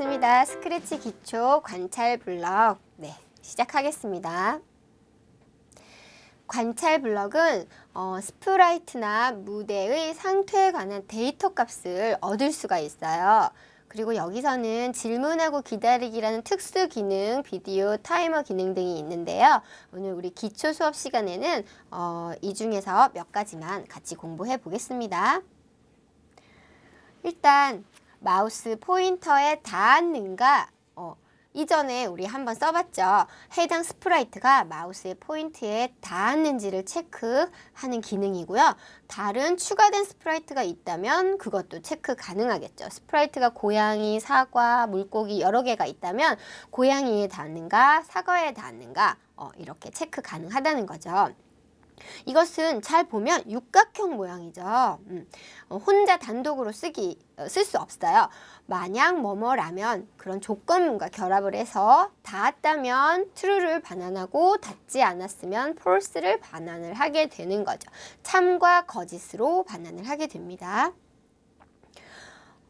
반갑습니다. 스크래치 기초 관찰 블럭. 네, 시작하겠습니다. 관찰 블럭은 어, 스프라이트나 무대의 상태에 관한 데이터 값을 얻을 수가 있어요. 그리고 여기서는 질문하고 기다리기라는 특수 기능, 비디오, 타이머 기능 등이 있는데요. 오늘 우리 기초 수업 시간에는 어, 이 중에서 몇 가지만 같이 공부해 보겠습니다. 일단 마우스 포인터에 닿았는가 어, 이전에 우리 한번 써봤죠. 해당 스프라이트가 마우스의 포인트에 닿았는지를 체크하는 기능이고요. 다른 추가된 스프라이트가 있다면 그것도 체크 가능하겠죠. 스프라이트가 고양이, 사과, 물고기 여러 개가 있다면 고양이에 닿는가, 사과에 닿는가 어, 이렇게 체크 가능하다는 거죠. 이것은 잘 보면 육각형 모양이죠. 음, 어, 혼자 단독으로 쓰기 쓸 수 없어요. 만약 뭐뭐라면 그런 조건문과 결합을 해서 닿았다면 true를 반환하고 닿지 않았으면 false를 반환을 하게 되는 거죠. 참과 거짓으로 반환을 하게 됩니다.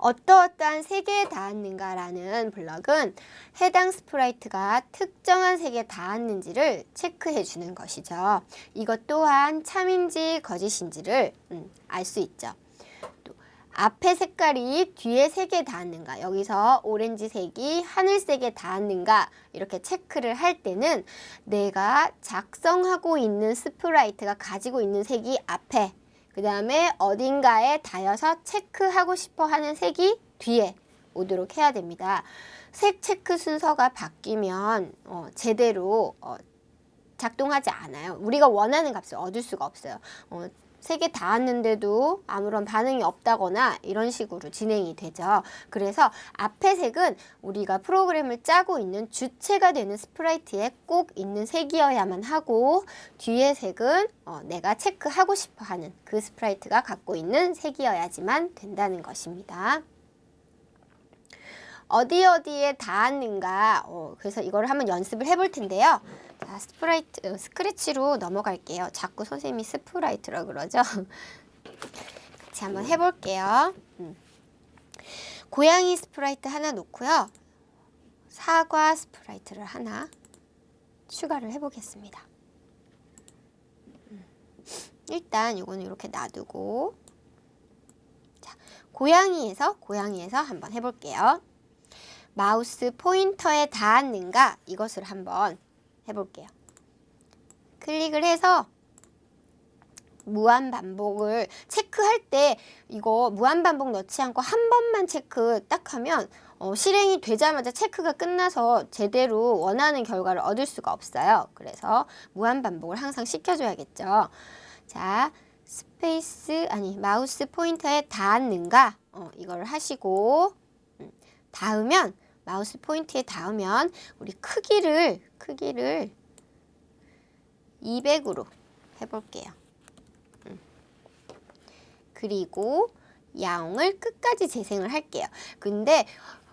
어떠어떠한 세계에 닿았는가라는 블럭은 해당 스프라이트가 특정한 세계에 닿았는지를 체크해 주는 것이죠. 이것 또한 참인지 거짓인지를 음, 알수 있죠. 또 앞에 색깔이 뒤에 색에 닿았는가 여기서 오렌지색이 하늘색에 닿았는가 이렇게 체크를 할 때는 내가 작성하고 있는 스프라이트가 가지고 있는 색이 앞에 그 다음에 어딘가에 닿여서 체크하고 싶어 하는 색이 뒤에 오도록 해야 됩니다. 색 체크 순서가 바뀌면 어, 제대로 어, 작동하지 않아요. 우리가 원하는 값을 얻을 수가 없어요. 어, 색에 닿았는데도 아무런 반응이 없다거나 이런 식으로 진행이 되죠. 그래서 앞에 색은 우리가 프로그램을 짜고 있는 주체가 되는 스프라이트에 꼭 있는 색이어야만 하고 뒤에 색은 어, 내가 체크하고 싶어 하는 그 스프라이트가 갖고 있는 색이어야지만 된다는 것입니다. 어디 어디에 닿았는가 어, 그래서 이걸 한번 연습을 해볼 텐데요. 자, 스프라이트, 어, 스크래치로 넘어갈게요. 자꾸 선생님이 스프라이트라 그러죠. 같이 한번 해볼게요. 음. 고양이 스프라이트 하나 놓고요. 사과 스프라이트를 하나 추가를 해보겠습니다. 음. 일단 이거는 이렇게 놔두고 자, 고양이에서 고양이에서 한번 해볼게요. 마우스 포인터에 닿았는가 이것을 한번 해볼게요. 클릭을 해서 무한 반복을 체크할 때 이거 무한 반복 넣지 않고 한 번만 체크 딱 하면 어, 실행이 되자마자 체크가 끝나서 제대로 원하는 결과를 얻을 수가 없어요. 그래서 무한 반복을 항상 시켜줘야겠죠. 자, 스페이스 아니 마우스 포인터에 닿았는가 어, 이걸 하시고 음, 닿으면 마우스 포인트에 닿으면 우리 크기를 크기를 200으로 해볼게요. 음. 그리고 야옹을 끝까지 재생을 할게요. 근데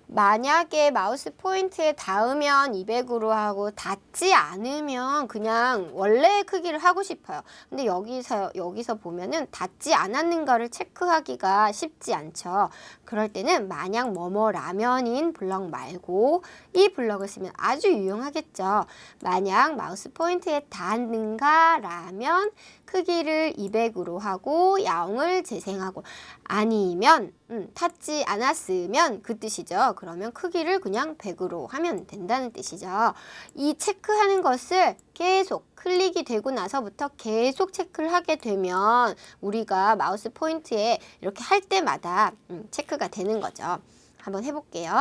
만약에 마우스 포인트에 닿으면 200으로 하고 닿지 않으면 그냥 원래 크기를 하고 싶어요. 근데 여기서 여기서 보면은 닿지 않았는가를 체크하기가 쉽지 않죠. 그럴 때는 만약 뭐뭐 라면인 블럭 말고 이 블럭을 쓰면 아주 유용하겠죠. 만약 마우스 포인트에 닿는가 라면 크기를 200으로 하고 야옹을 재생하고 아니면 음, 탔지 않았으면 그 뜻이죠. 그러면 크기를 그냥 100으로 하면 된다는 뜻이죠. 이 체크하는 것을 계속 클릭이 되고 나서부터 계속 체크를 하게 되면 우리가 마우스 포인트에 이렇게 할 때마다 음, 체크가 되는 거죠. 한번 해볼게요.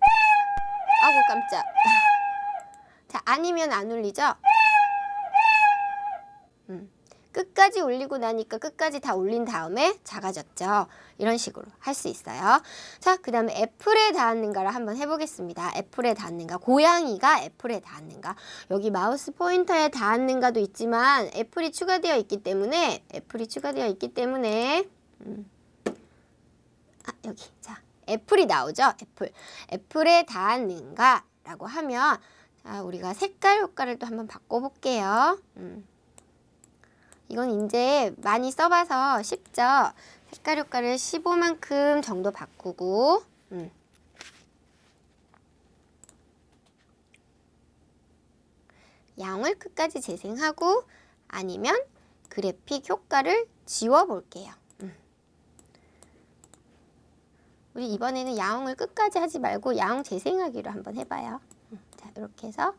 아고 깜짝. 자, 아니면 안 울리죠? 음, 끝까지 올리고 나니까 끝까지 다 올린 다음에 작아졌죠. 이런 식으로 할 수 있어요. 자, 그 다음에 애플에 닿았는가를 한번 해보겠습니다. 애플에 닿았는가. 고양이가 애플에 닿았는가. 여기 마우스 포인터에 닿았는가도 있지만 애플이 추가되어 있기 때문에 애플이 추가되어 있기 때문에 음. 아, 여기. 자, 애플이 나오죠. 애플. 애플에 닿았는가 라고 하면 자, 우리가 색깔 효과를 또 한번 바꿔볼게요. 음. 이건 이제 많이 써봐서 쉽죠. 색깔 효과를 15만큼 정도 바꾸고 음. 양을 끝까지 재생하고 아니면 그래픽 효과를 지워볼게요. 음. 우리 이번에는 야옹을 끝까지 하지 말고 야옹 재생하기로 한번 해봐요. 음, 자, 이렇게 해서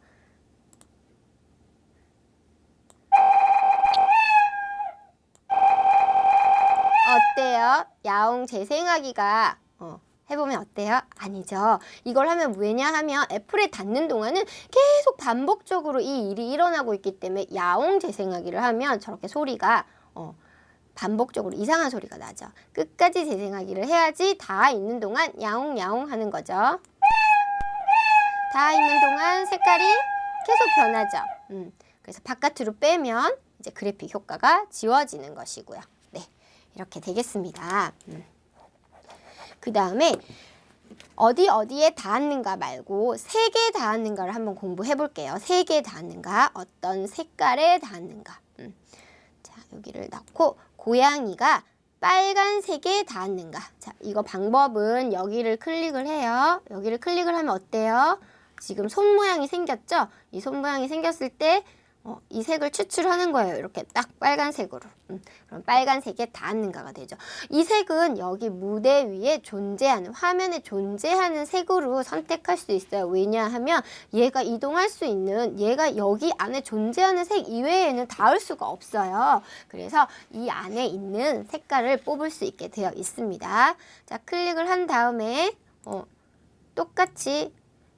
어때요? 야옹 재생하기가 어, 해보면 어때요? 아니죠. 이걸 하면 왜냐 하면 애플에 닿는 동안은 계속 반복적으로 이 일이 일어나고 있기 때문에 야옹 재생하기를 하면 저렇게 소리가 어, 반복적으로 이상한 소리가 나죠. 끝까지 재생하기를 해야지 다 있는 동안 야옹 야옹 하는 거죠. 다 있는 동안 색깔이 계속 변하죠. 음, 그래서 바깥으로 빼면 이제 그래픽 효과가 지워지는 것이고요. 네, 이렇게 되겠습니다. 음. 그 다음에 어디 어디에 닿았는가 말고 세 개 닿았는가를 한번 공부해 볼게요. 세 개 닿았는가, 어떤 색깔에 닿았는가. 음. 자, 여기를 넣고 고양이가 빨간색에 닿았는가. 자, 이거 방법은 여기를 클릭을 해요. 여기를 클릭을 하면 어때요? 지금 손 모양이 생겼죠? 이 손 모양이 생겼을 때 어, 이 색을 추출하는 거예요. 이렇게 딱 빨간색으로. 음, 그럼 빨간색에 닿았는가가 되죠. 이 색은 여기 무대 위에 존재하는 화면에 존재하는 색으로 선택할 수 있어요. 왜냐하면 얘가 이동할 수 있는 얘가 여기 안에 존재하는 색 이외에는 닿을 수가 없어요. 그래서 이 안에 있는 색깔을 뽑을 수 있게 되어 있습니다. 자, 클릭을 한 다음에 어, 똑같이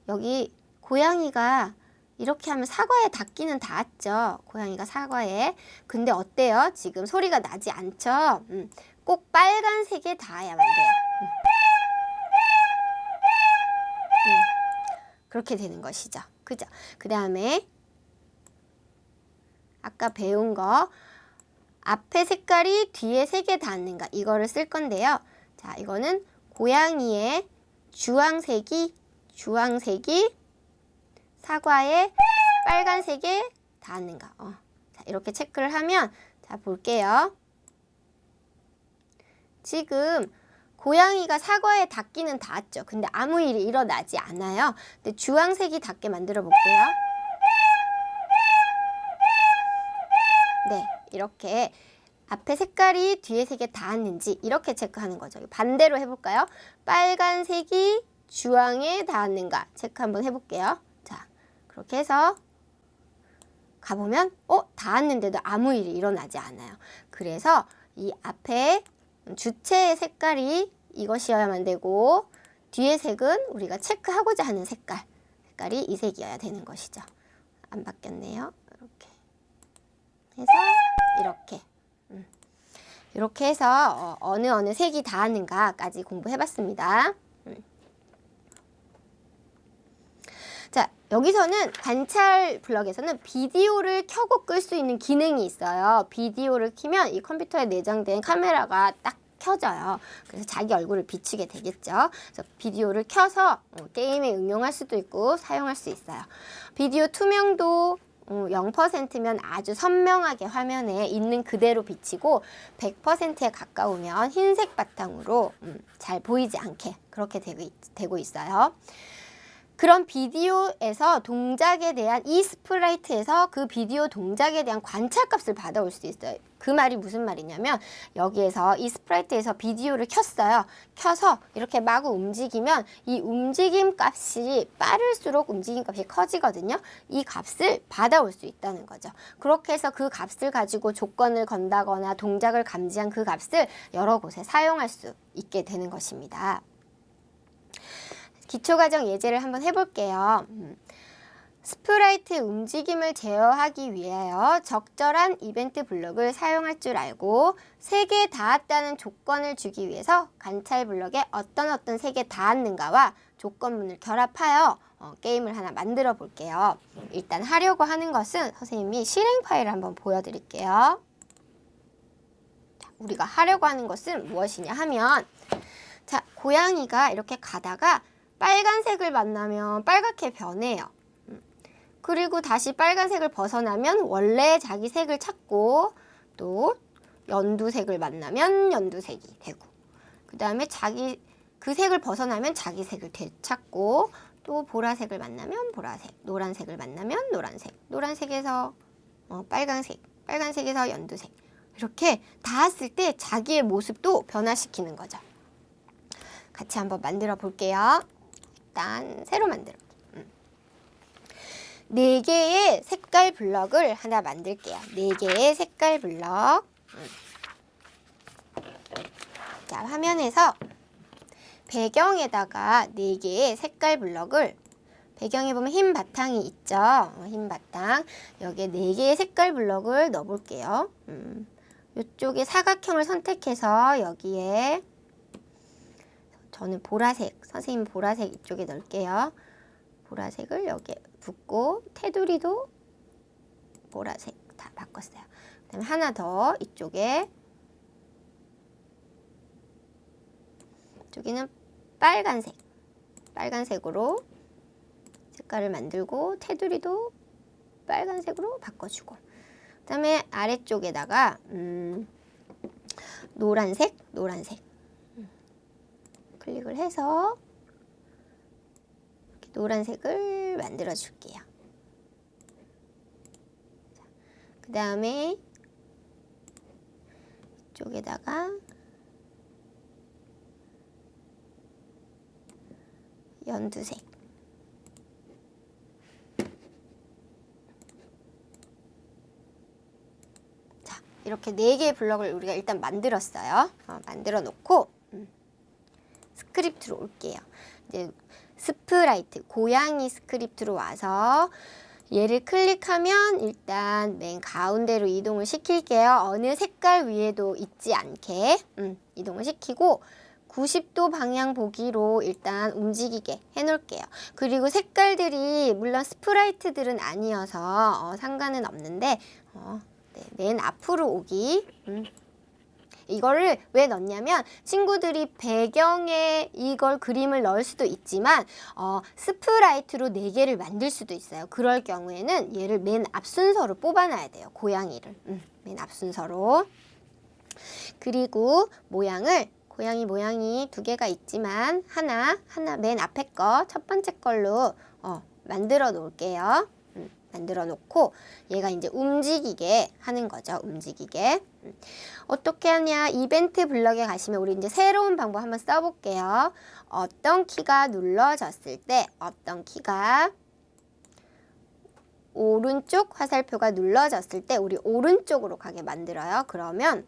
여기 고양이가 이렇게 하면 사과에 닿기는 닿았죠. 고양이가 사과에. 근데 어때요? 지금 소리가 나지 않죠? 음, 꼭 빨간색에 닿아야만 돼요. 음. 음, 그렇게 되는 것이죠. 그죠? 그 다음에 아까 배운 거 앞에 색깔이 뒤에 색에 닿는가 이거를 쓸 건데요. 자, 이거는 고양이의 주황색이 주황색이 사과에 빨간색에 닿는가. 어. 자, 이렇게 체크를 하면 자, 볼게요. 지금 고양이가 사과에 닿기는 닿았죠. 근데 아무 일이 일어나지 않아요. 근데 주황색이 닿게 만들어 볼게요. 네, 이렇게 앞에 색깔이 뒤에 색에 닿았는지 이렇게 체크하는 거죠. 반대로 해볼까요? 빨간색이 주황에 닿았는가 체크 한번 해볼게요. 자, 그렇게 해서 가보면 어 닿았는데도 아무 일이 일어나지 않아요. 그래서 이 앞에 주체의 색깔이 이것이어야만 되고 뒤의 색은 우리가 체크하고자 하는 색깔 색깔이 이 색이어야 되는 것이죠. 안 바뀌었네요. 이렇게 해서 이렇게 음. 이렇게 해서 어, 느 어느 색이 닿았는가까지 공부해봤습니다. 음. 자, 여기서는 관찰 블럭에서는 비디오를 켜고 끌 수 있는 기능이 있어요. 비디오를 키면 이 컴퓨터에 내장된 카메라가 딱 켜져요. 그래서 자기 얼굴을 비추게 되겠죠. 그래서 비디오를 켜서 어, 게임에 응용할 수도 있고 사용할 수 있어요. 비디오 투명도 어, 0%면 아주 선명하게 화면에 있는 그대로 비치고 100%에 가까우면 흰색 바탕으로 음, 잘 보이지 않게 그렇게 되고 있어요. 그런 비디오에서 동작에 대한 이 스프라이트에서 그 비디오 동작에 대한 관찰값을 받아올 수 있어요. 그 말이 무슨 말이냐면 여기에서 이 스프라이트에서 비디오를 켰어요. 켜서 이렇게 마구 움직이면 이 움직임 값이 빠를수록 움직임 값이 커지거든요. 이 값을 받아올 수 있다는 거죠. 그렇게 해서 그 값을 가지고 조건을 건다거나 동작을 감지한 그 값을 여러 곳에 사용할 수 있게 되는 것입니다. 기초과정 예제를 한번 해볼게요. 음. 스프라이트의 움직임을 제어하기 위하여 적절한 이벤트 블록을 사용할 줄 알고 색에 닿았다는 조건을 주기 위해서 관찰 블록에 어떤 어떤 색에 닿았는가와 조건문을 결합하여 어, 게임을 하나 만들어 볼게요. 일단 하려고 하는 것은 선생님이 실행 파일을 한번 보여드릴게요. 자, 우리가 하려고 하는 것은 무엇이냐 하면 자 고양이가 이렇게 가다가 빨간색을 만나면 빨갛게 변해요. 음. 그리고 다시 빨간색을 벗어나면 원래 자기 색을 찾고 또 연두색을 만나면 연두색이 되고 그 다음에 자기 그 색을 벗어나면 자기 색을 되찾고 또 보라색을 만나면 보라색, 노란색을 만나면 노란색, 노란색에서 어, 빨간색, 빨간색에서 연두색 이렇게 닿았을 때 자기의 모습도 변화시키는 거죠. 같이 한번 만들어 볼게요. 일단 새로 만들어. 음. 네 개의 색깔 블럭을 하나 만들게요. 네 개의 색깔 블럭. 음. 자, 화면에서 배경에다가 네 개의 색깔 블럭을 배경에 보면 흰 바탕이 있죠. 어, 흰 바탕. 여기에 네 개의 색깔 블럭을 넣어 볼게요. 음. 이쪽에 사각형을 선택해서 여기에 저는 보라색, 선생님 보라색 이쪽에 넣을게요. 보라색을 여기에 붓고 테두리도 보라색 다 바꿨어요. 그다음에 하나 더 이쪽에 저기는 빨간색, 빨간색으로 색깔을 만들고 테두리도 빨간색으로 바꿔주고 그 다음에 아래쪽에다가 음, 노란색, 노란색 음, 클릭을 해서 노란색을 만들어 줄게요. 그 다음에 이쪽에다가 연두색 자 이렇게 네 개의 블럭을 우리가 일단 만들었어요 어, 만들어 놓고 음, 스크립트로 올게요 이제 스프라이트 고양이 스크립트로 와서 얘를 클릭하면 일단 맨 가운데로 이동을 시킬게요. 어느 색깔 위에도 있지 않게 음, 이동을 시키고 90도 방향 보기로 일단 움직이게 해놓을게요. 그리고 색깔들이 물론 스프라이트들은 아니어서 어, 상관은 없는데 어, 네, 맨 앞으로 오기 음. 이거를 왜 넣냐면 친구들이 배경에 이걸 그림을 넣을 수도 있지만 어, 스프라이트로 네 개를 만들 수도 있어요. 그럴 경우에는 얘를 맨 앞순서로 뽑아놔야 돼요. 고양이를 음, 맨 앞순서로 그리고 모양을 고양이 모양이 두 개가 있지만 하나 하나 맨 앞에 거 첫 번째 걸로 어, 만들어 놓을게요. 음, 만들어 놓고 얘가 이제 움직이게 하는 거죠. 움직이게. 음. 어떻게 하냐? 이벤트 블럭에 가시면 우리 이제 새로운 방법 한번 써볼게요. 어떤 키가 눌러졌을 때 어떤 키가 오른쪽 화살표가 눌러졌을 때 우리 오른쪽으로 가게 만들어요. 그러면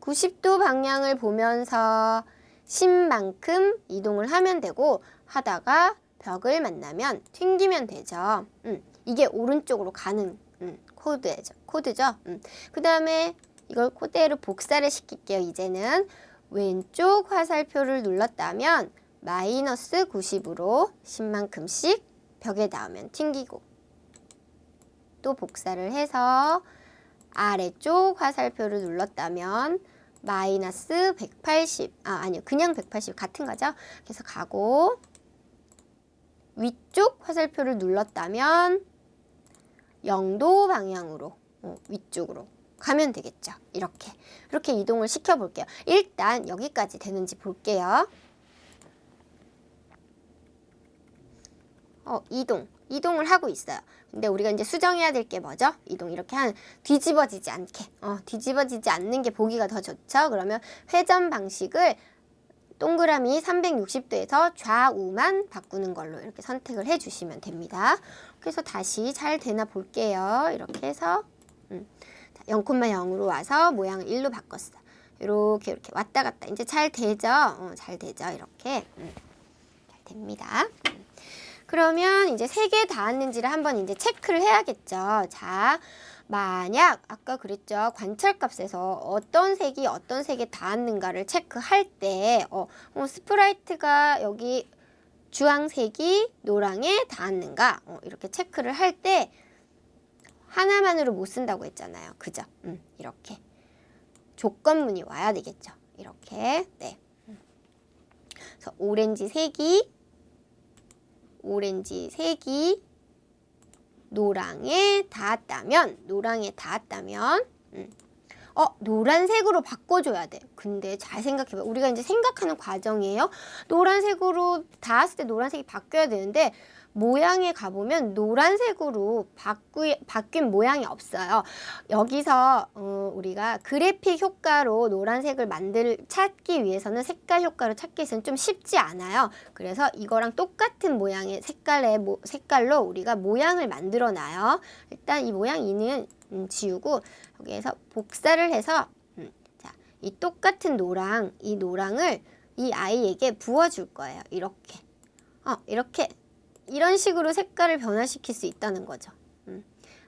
90도 방향을 보면서 10만큼 이동을 하면 되고 하다가 벽을 만나면 튕기면 되죠. 음, 이게 오른쪽으로 가는 음, 코드죠. 코드죠. 음. 그 다음에 이걸 그대로 복사를 시킬게요. 이제는 왼쪽 화살표를 눌렀다면 마이너스 90으로 10만큼씩 벽에 닿으면 튕기고 또 복사를 해서 아래쪽 화살표를 눌렀다면 마이너스 180, 아, 아니요. 그냥 180 같은 거죠. 그래서 가고 위쪽 화살표를 눌렀다면 0도 방향으로 어, 위쪽으로 가면 되겠죠. 이렇게. 이렇게 이동을 시켜 볼게요. 일단 여기까지 되는지 볼게요. 어, 이동. 이동을 하고 있어요. 근데 우리가 이제 수정해야 될 게 뭐죠? 이동 이렇게 한 뒤집어지지 않게. 어, 뒤집어지지 않는 게 보기가 더 좋죠. 그러면 회전 방식을 동그라미 360도에서 좌우만 바꾸는 걸로 이렇게 선택을 해 주시면 됩니다. 그래서 다시 잘 되나 볼게요. 이렇게 해서 음. 0,0으로 와서 모양을 1로 바꿨어. 이렇게 이렇게 왔다 갔다 이제 잘 되죠? 어, 잘 되죠? 이렇게 음. 잘 됩니다. 음. 그러면 이제 세개 닿았는지를 한번 이제 체크를 해야겠죠. 자, 만약 아까 그랬죠. 관찰값에서 어떤 색이 어떤 색에 닿았는가를 체크할 때 어, 어, 스프라이트가 여기 주황색이 노랑에 닿았는가 어, 이렇게 체크를 할 때 하나만으로 못 쓴다고 했잖아요. 그죠? 음, 이렇게 조건문이 와야 되겠죠. 이렇게 네. 음. 그래서 오렌지 색이 오렌지 색이 노랑에 닿았다면 노랑에 닿았다면 음, 어, 노란색으로 바꿔줘야 돼. 근데 잘 생각해봐. 우리가 이제 생각하는 과정이에요. 노란색으로 닿았을 때 노란색이 바뀌어야 되는데 모양에 가보면 노란색으로 바꾸, 바뀐 모양이 없어요. 여기서 어, 우리가 그래픽 효과로 노란색을 만들 찾기 위해서는 색깔 효과로 찾기 위해서는 좀 쉽지 않아요. 그래서 이거랑 똑같은 모양의 색깔의 모, 색깔로 우리가 모양을 만들어 놔요. 일단 이 모양 이는 음, 지우고 여기에서 복사를 해서 음, 자, 이 똑같은 노랑 이 노랑을 이 아이에게 부어줄 거예요. 이렇게 어, 이렇게 이런 식으로 색깔을 변화시킬 수 있다는 거죠. 음.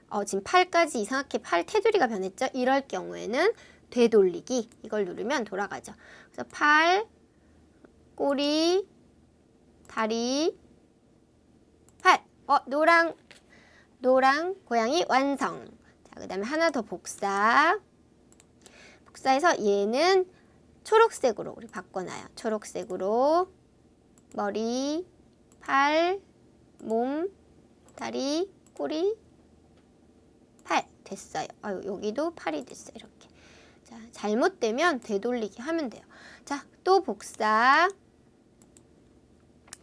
어, 지금 팔까지 이상하게 팔 테두리가 변했죠. 이럴 경우에는 되돌리기 이걸 누르면 돌아가죠. 그래서 팔, 꼬리, 다리, 팔. 어, 노랑 노랑 고양이 완성. 자, 그다음에 하나 더 복사. 복사해서 얘는 초록색으로 우리 바꿔놔요. 초록색으로 머리, 팔, 몸, 다리, 꼬리, 팔 됐어요. 아유, 여기도 팔이 됐어요. 이렇게. 자, 잘못되면 되돌리기 하면 돼요. 자, 또 복사.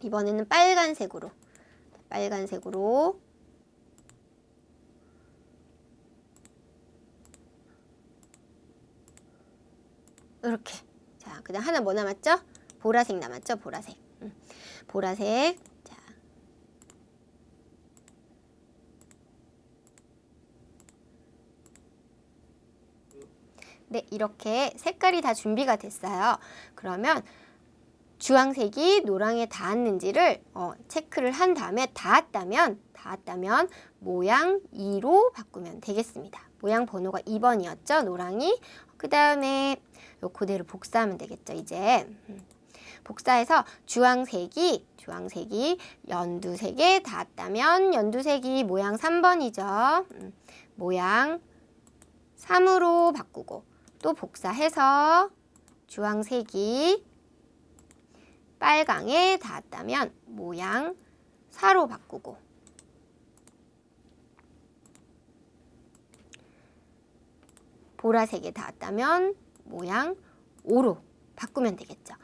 이번에는 빨간색으로. 빨간색으로. 이렇게. 자, 그다음 하나 뭐 남았죠? 보라색 남았죠? 보라색. 음, 보라색. 자. 네, 이렇게 색깔이 다 준비가 됐어요. 그러면 주황색이 노랑에 닿았는지를 어, 체크를 한 다음에 닿았다면 닿았다면 모양 2로 바꾸면 되겠습니다. 모양 번호가 2번이었죠, 노랑이. 그 다음에 요 그대로 복사하면 되겠죠, 이제. 음. 복사해서 주황색이 주황색이 연두색에 닿았다면 연두색이 모양 3번이죠. 음, 모양 3으로 바꾸고 또 복사해서 주황색이 빨강에 닿았다면 모양 4로 바꾸고 보라색에 닿았다면 모양 5로 바꾸면 되겠죠.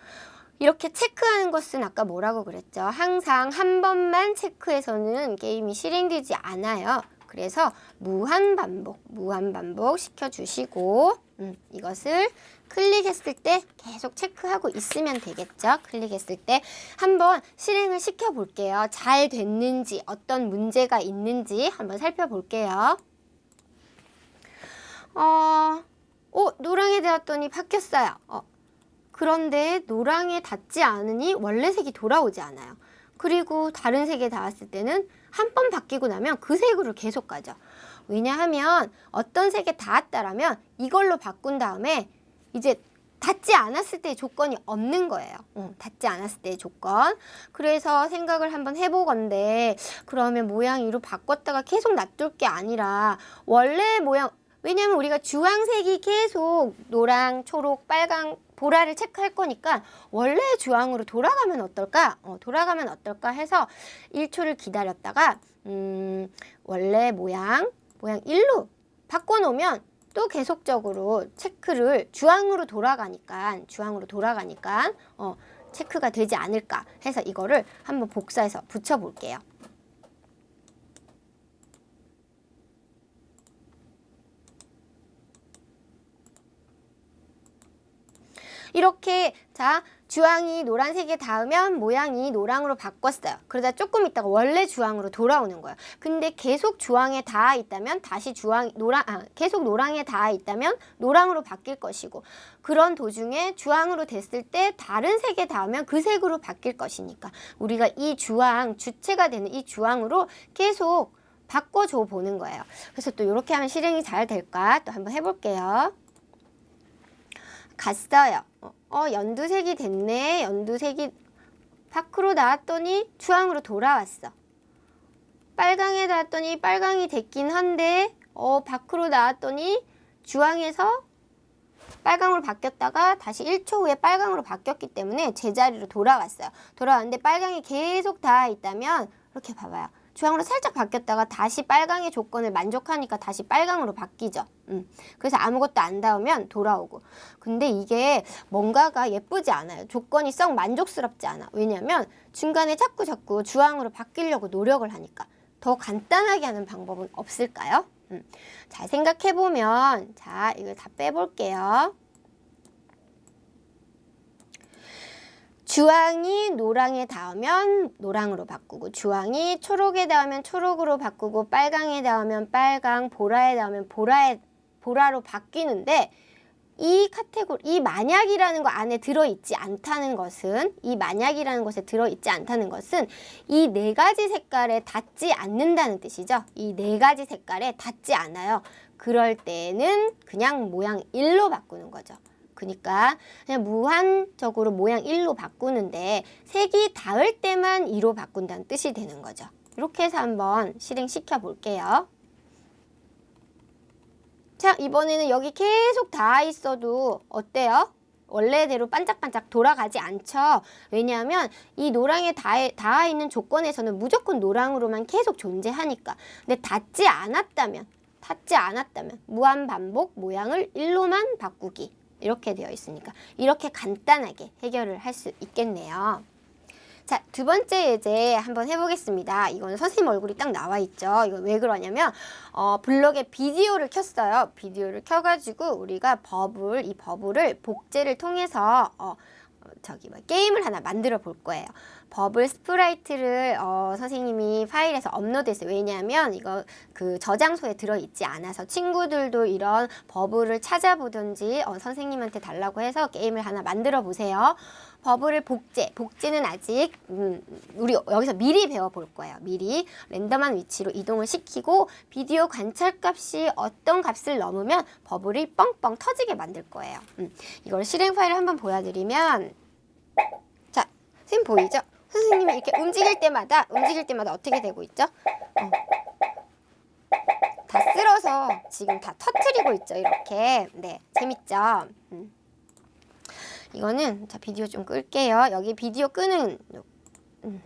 이렇게 체크하는 것은 아까 뭐라고 그랬죠? 항상 한 번만 체크해서는 게임이 실행되지 않아요. 그래서 무한 반복, 무한 반복 시켜주시고 음, 이것을 클릭했을 때 계속 체크하고 있으면 되겠죠. 클릭했을 때 한번 실행을 시켜볼게요. 잘 됐는지 어떤 문제가 있는지 한번 살펴볼게요. 어, 어 노랑에 닿았더니 바뀌었어요. 어, 그런데 노랑에 닿지 않으니 원래 색이 돌아오지 않아요. 그리고 다른 색에 닿았을 때는 한 번 바뀌고 나면 그 색으로 계속 가죠. 왜냐하면 어떤 색에 닿았다라면 이걸로 바꾼 다음에 이제 닿지 않았을 때의 조건이 없는 거예요. 어, 닿지 않았을 때의 조건. 그래서 생각을 한번 해보건데 그러면 모양 이로 바꿨다가 계속 놔둘 게 아니라 원래 모양 왜냐하면 우리가 주황색이 계속 노랑, 초록, 빨강, 보라를 체크할 거니까 원래 주황으로 돌아가면 어떨까? 어, 돌아가면 어떨까 해서 1초를 기다렸다가 음, 원래 모양, 모양 1로 바꿔놓으면 또 계속적으로 체크를 주황으로 돌아가니까 주황으로 돌아가니까 어, 체크가 되지 않을까 해서 이거를 한번 복사해서 붙여볼게요. 이렇게 자 주황이 노란색에 닿으면 모양이 노랑으로 바꿨어요. 그러다 조금 있다가 원래 주황으로 돌아오는 거예요. 근데 계속 주황에 닿아 있다면 다시 주황 노랑 아, 계속 노랑에 닿아 있다면 노랑으로 바뀔 것이고 그런 도중에 주황으로 됐을 때 다른 색에 닿으면 그 색으로 바뀔 것이니까 우리가 이 주황 주체가 되는 이 주황으로 계속 바꿔줘 보는 거예요. 그래서 또 이렇게 하면 실행이 잘 될까 또 한번 해볼게요. 갔어요. 어, 어, 연두색이 됐네. 연두색이 밖으로 나왔더니 주황으로 돌아왔어. 빨강에 닿았더니 빨강이 됐긴 한데 어, 밖으로 나왔더니 주황에서 빨강으로 바뀌었다가 다시 1초 후에 빨강으로 바뀌었기 때문에 제자리로 돌아왔어요. 돌아왔는데 빨강이 계속 닿아 있다면 이렇게 봐봐요. 주황으로 살짝 바뀌었다가 다시 빨강의 조건을 만족하니까 다시 빨강으로 바뀌죠. 음. 그래서 아무것도 안 닿으면 돌아오고. 근데 이게 뭔가가 예쁘지 않아요. 조건이 썩 만족스럽지 않아. 왜냐면 중간에 자꾸 자꾸 주황으로 바뀌려고 노력을 하니까. 더 간단하게 하는 방법은 없을까요? 음. 잘 생각해보면, 자, 이걸 다 빼볼게요. 주황이 노랑에 닿으면 노랑으로 바꾸고 주황이 초록에 닿으면 초록으로 바꾸고 빨강에 닿으면 빨강, 보라에 닿으면 보라에 보라로 바뀌는데 이 카테고리 이 만약이라는 거 안에 들어 있지 않다는 것은 이 만약이라는 것에 들어 있지 않다는 것은 이 네 가지 색깔에 닿지 않는다는 뜻이죠. 이 네 가지 색깔에 닿지 않아요. 그럴 때는 그냥 모양 1로 바꾸는 거죠. 그러니까 그냥 무한적으로 모양 1로 바꾸는데 색이 닿을 때만 2로 바꾼다는 뜻이 되는 거죠. 이렇게 해서 한번 실행시켜 볼게요. 자, 이번에는 여기 계속 닿아 있어도 어때요? 원래대로 반짝반짝 돌아가지 않죠. 왜냐하면 이 노랑에 닿아, 있는 조건에서는 무조건 노랑으로만 계속 존재하니까. 근데 닿지 않았다면, 닿지 않았다면 무한 반복 모양을 1로만 바꾸기. 이렇게 되어 있으니까 이렇게 간단하게 해결을 할 수 있겠네요. 자, 두 번째 예제 한번 해보겠습니다. 이거는 선생님 얼굴이 딱 나와 있죠. 이거 왜 그러냐면, 어, 블럭에 비디오를 켰어요. 비디오를 켜가지고 우리가 버블, 이 버블을 복제를 통해서, 어, 어, 저기 뭐 게임을 하나 만들어 볼 거예요. 버블 스프라이트를 어, 선생님이 파일에서 업로드했어요. 왜냐하면 이거 그 저장소에 들어있지 않아서 친구들도 이런 버블을 찾아보든지 어, 선생님한테 달라고 해서 게임을 하나 만들어 보세요. 버블을 복제, 복제는 아직 음, 우리 여기서 미리 배워볼 거예요. 미리 랜덤한 위치로 이동을 시키고 비디오 관찰 값이 어떤 값을 넘으면 버블이 뻥뻥 터지게 만들 거예요. 음, 이걸 실행 파일을 한번 보여드리면 자, 선생님 보이죠? 선생님이 이렇게 움직일 때마다 움직일 때마다 어떻게 되고 있죠? 어. 다 쓸어서 지금 다 터트리고 있죠. 이렇게 네 재밌죠. 음. 이거는 자 비디오 좀 끌게요. 여기 비디오 끄는 음,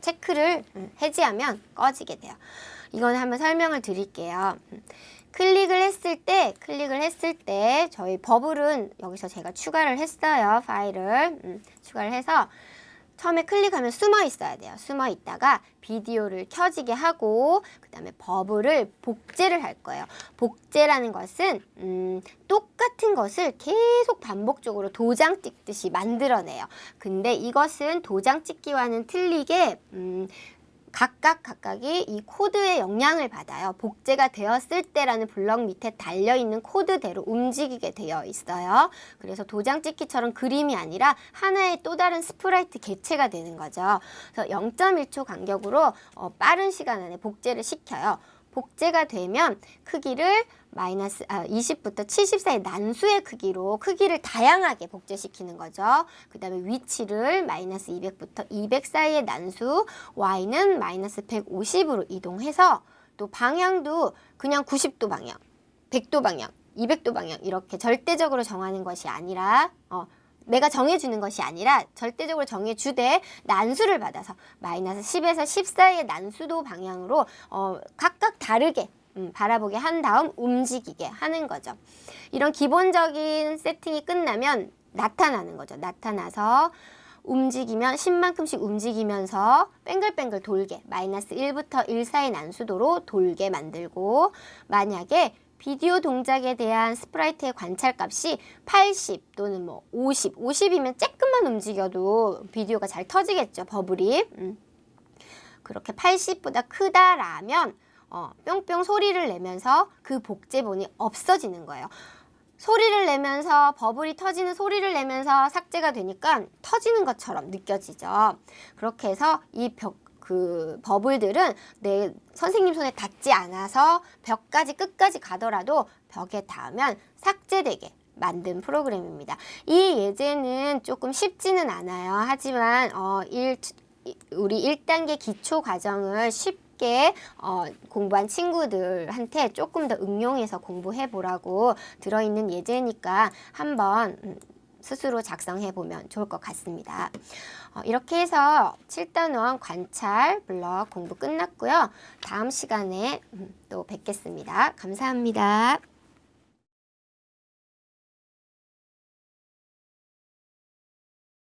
체크를 음, 해지하면 꺼지게 돼요. 이거는 한번 설명을 드릴게요. 음, 클릭을 했을 때 클릭을 했을 때 저희 버블은 여기서 제가 추가를 했어요. 파일을 음, 추가를 해서 처음에 클릭하면 숨어 있어야 돼요. 숨어 있다가 비디오를 켜지게 하고 그 다음에 버블을 복제를 할 거예요. 복제라는 것은 음, 똑같은 것을 계속 반복적으로 도장 찍듯이 만들어내요. 근데 이것은 도장 찍기와는 틀리게 음, 각각 각각이 이 코드의 영향을 받아요. 복제가 되었을 때라는 블럭 밑에 달려 있는 코드대로 움직이게 되어 있어요. 그래서 도장 찍기처럼 그림이 아니라 하나의 또 다른 스프라이트 개체가 되는 거죠. 그래서 0.1초 간격으로 어, 빠른 시간 안에 복제를 시켜요. 복제가 되면 크기를 마이너스 아, 20부터 70 사이 난수의 크기로 크기를 다양하게 복제시키는 거죠. 그 다음에 위치를 마이너스 200부터 200 사이의 난수 y는 마이너스 150으로 이동해서 또 방향도 그냥 90도 방향, 100도 방향, 200도 방향 이렇게 절대적으로 정하는 것이 아니라 어, 내가 정해주는 것이 아니라 절대적으로 정해주되 난수를 받아서 마이너스 10에서 10 사이의 난수도 방향으로 어, 각 각 다르게 음, 바라보게 한 다음 움직이게 하는 거죠. 이런 기본적인 세팅이 끝나면 나타나는 거죠. 나타나서 움직이면 10만큼씩 움직이면서 뱅글뱅글 돌게 마이너스 1부터 1 사이 난수도로 돌게 만들고 만약에 비디오 동작에 대한 스프라이트의 관찰값이 80 또는 뭐 50, 50이면 조금만 움직여도 비디오가 잘 터지겠죠, 버블이. 음. 그렇게 80보다 크다라면 어, 뿅뿅 소리를 내면서 그 복제본이 없어지는 거예요. 소리를 내면서 버블이 터지는 소리를 내면서 삭제가 되니까 터지는 것처럼 느껴지죠. 그렇게 해서 이 벽, 그 버블들은 내 선생님 손에 닿지 않아서 벽까지 끝까지 가더라도 벽에 닿으면 삭제되게 만든 프로그램입니다. 이 예제는 조금 쉽지는 않아요. 하지만 어, 일, 우리 1단계 기초 과정을 쉽게 어, 공부한 친구들한테 조금 더 응용해서 공부해 보라고 들어있는 예제니까 한번 음, 스스로 작성해 보면 좋을 것 같습니다. 어, 이렇게 해서 7단원 관찰 블럭 공부 끝났고요. 다음 시간에 음, 또 뵙겠습니다. 감사합니다.